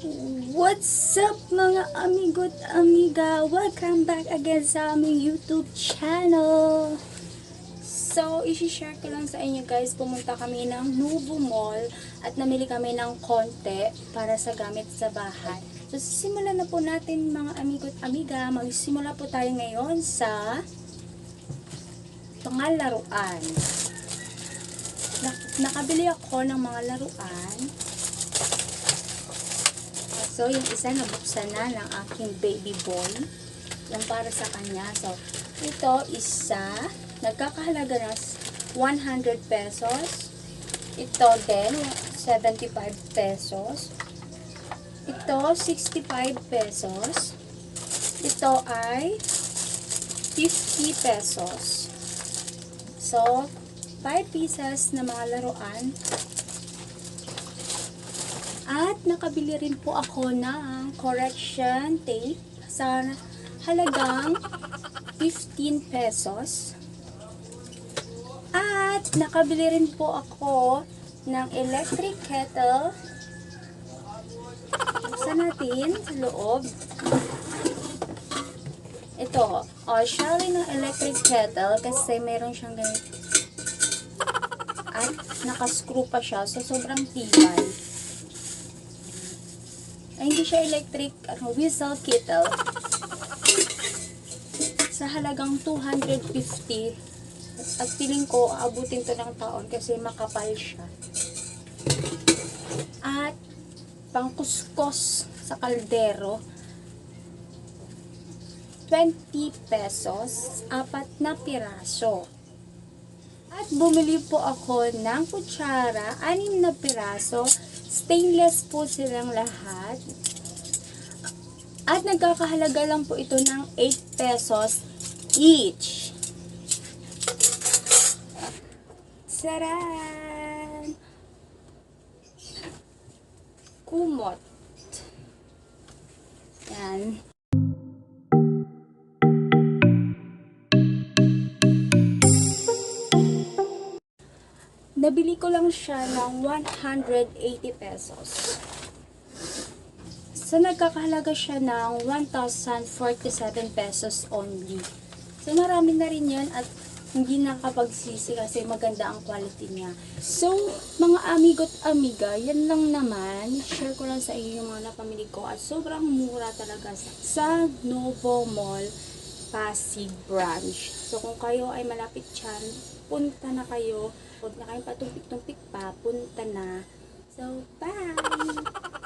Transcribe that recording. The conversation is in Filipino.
What's up mga amigo at amiga? Welcome back again sa aming YouTube channel. So, isi-share ko lang sa inyo guys, pumunta kami ng Nubo Mall at namili kami ng konti para sa gamit sa bahay. So, simulan na po natin mga amigo at amiga. Magsimula po tayo ngayon sa mga laruan. Nak- nakabili ako ng mga laruan. So, yung isa nabuksan na ng aking baby boy. Yung para sa kanya. So, ito isa, nagkakahalaga ng 100 pesos. Ito din, 75 pesos. Ito, 65 pesos. Ito ay 50 pesos. So, 5 pieces na mga laruan. At nakabili rin po ako ng correction tape sa halagang 15 pesos. At nakabili rin po ako ng electric kettle. Buksan natin sa loob. Ito, oh, shally ng electric kettle kasi meron siyang ganito. At nakascrew pa siya so sobrang tibay ay hindi siya electric ano, whistle kettle. Sa halagang 250 at feeling ko abutin to ng taon kasi makapal siya. At pangkuskos sa kaldero 20 pesos apat na piraso. At bumili po ako ng kutsara anim na piraso Stainless po silang lahat. At nagkakahalaga lang po ito ng 8 pesos each. Saran! Kumot. Yan. Nabili ko lang siya ng 180 pesos. So, nagkakahalaga siya ng 1,047 pesos only. So, marami na rin yun at hindi nakapagsisi kasi maganda ang quality niya. So, mga amigo at amiga, yan lang naman. Share ko lang sa inyo yung mga napamili ko at sobrang mura talaga sa, sa Novo Mall Pasig branch. So, kung kayo ay malapit dyan, punta na kayo. Huwag na kayong patumpik-tumpik pa, punta na. So, bye!